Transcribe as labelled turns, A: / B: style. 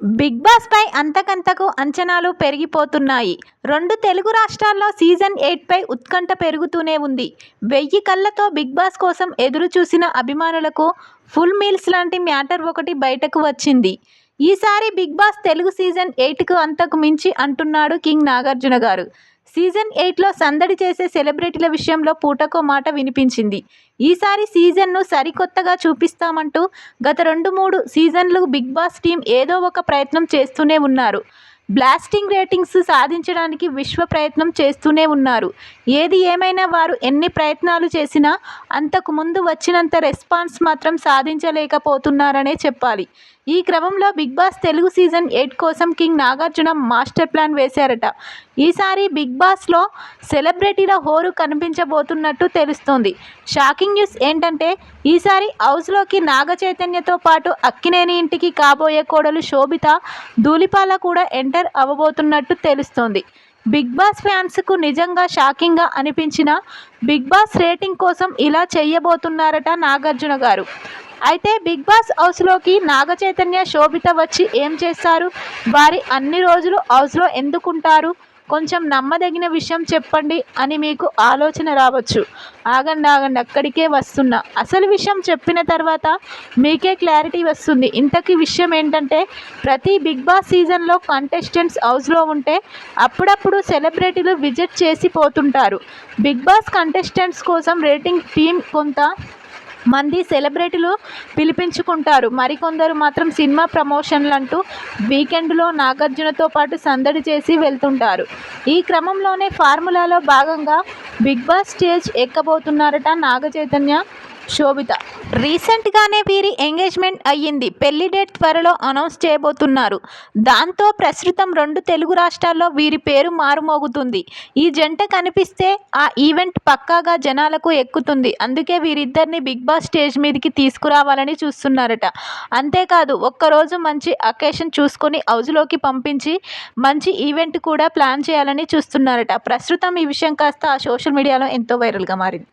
A: Big boss పై అంతకంతకు అంచనాలు పెరిగిపోతున్నాయి. రెండు తెలుగు రాష్ట్రాల్లో సీజన్ ఎయిట్ పై ఉత్కంఠ పెరుగుతూనే ఉంది. వెయ్యి కళ్ళతో బిగ్ బాస్ కోసం ఎదురు చూసిన అభిమానులకు ఫుల్ మీల్స్ లాంటి మ్యాటర్ ఒకటి బయటకు వచ్చింది. ఈసారి బిగ్ బాస్ తెలుగు సీజన్ ఎయిట్కు అంతకు మించి అంటున్నాడు కింగ్ నాగార్జున గారు. సీజన్ ఎయిట్లో సందడి చేసే సెలబ్రిటీల విషయంలో పూటకో మాట వినిపించింది. ఈసారి సీజన్ను సరికొత్తగా చూపిస్తామంటూ గత రెండు మూడు సీజన్లు బిగ్ బాస్ టీం ఏదో ఒక ప్రయత్నం చేస్తూనే ఉన్నారు. బ్లాస్టింగ్ రేటింగ్స్ సాధించడానికి విశ్వ ప్రయత్నం చేస్తూనే ఉన్నారు. ఏది ఏమైనా వారు ఎన్ని ప్రయత్నాలు చేసినా అంతకు ముందు వచ్చినంత రెస్పాన్స్ మాత్రం సాధించలేకపోతున్నారనే చెప్పాలి. ఈ క్రమంలో Big Boss Telugu season eight కోసం కింగ్ నాగార్జున మాస్టర్ ప్లాన్ వేశారట. ఈసారి బిగ్ బాస్లో సెలబ్రిటీల హోరు కనిపించబోతున్నట్టు తెలుస్తోంది. షాకింగ్ న్యూస్ ఏంటంటే ఈసారి హౌస్లోకి నాగ చైతన్యతో పాటు అక్కినేని ఇంటికి కాబోయే కోడలు శోభిత ధూళిపాల కూడా ఎంటర్ అవ్వబోతున్నట్టు తెలుస్తోంది. బిగ్ బాస్ ఫ్యాన్స్కు నిజంగా షాకింగ్గా అనిపించిన బిగ్ బాస్ రేటింగ్ కోసం ఇలా చేయబోతున్నారట నాగార్జున గారు. అయితే బిగ్ బాస్ హౌస్లోకి నాగ చైతన్య శోభిత వచ్చి ఏం చేస్తారు? వారి అన్ని రోజులు హౌస్లో ఎందుకుంటారు? కొంచెం నమ్మదగిన విషయం చెప్పండి అని మీకు ఆలోచన రావచ్చు. ఆగండి ఆగండి అక్కడికే వస్తున్నా. అసలు విషయం చెప్పిన తర్వాత మీకే క్లారిటీ వస్తుంది. ఇంతకీ విషయం ఏంటంటే ప్రతి బిగ్ బాస్ సీజన్లో కంటెస్టెంట్స్ హౌస్లో ఉంటే అప్పుడప్పుడు సెలబ్రిటీలు విజిట్ చేసి పోతుంటారు. బిగ్ బాస్ కంటెస్టెంట్స్ కోసం రేటింగ్ టీం కొంత మంది సెలబ్రిటీలు పిలిపించుకుంటారు. మరికొందరు మాత్రం సినిమా ప్రమోషన్లు అంటూ వీకెండ్లో నాగార్జునతో పాటు సందడి చేసి వెళ్తుంటారు. ఈ క్రమంలోనే ఫార్ములాలో భాగంగా బిగ్ బాస్ స్టేజ్ ఎక్కబోతున్నారట నాగ చైతన్య శోభిత. రీసెంట్గానే వీరి ఎంగేజ్మెంట్ అయ్యింది. పెళ్ళి డేట్ త్వరలో అనౌన్స్ చేయబోతున్నారు. దాంతో ప్రస్తుతం రెండు తెలుగు రాష్ట్రాల్లో వీరి పేరు మారుమోగుతుంది. ఈ జంట కనిపిస్తే ఆ ఈవెంట్ పక్కాగా జనాలకు ఎక్కుతుంది. అందుకే వీరిద్దరిని బిగ్ బాస్ స్టేజ్ మీదకి తీసుకురావాలని చూస్తున్నారట. అంతేకాదు ఒక్కరోజు మంచి అకేషన్ చూసుకొని హౌజ్లోకి పంపించి మంచి ఈవెంట్ కూడా ప్లాన్ చేయాలని చూస్తున్నారట. ప్రస్తుతం ఈ విషయం కాస్త సోషల్ మీడియాలో ఎంతో వైరల్గా మారింది.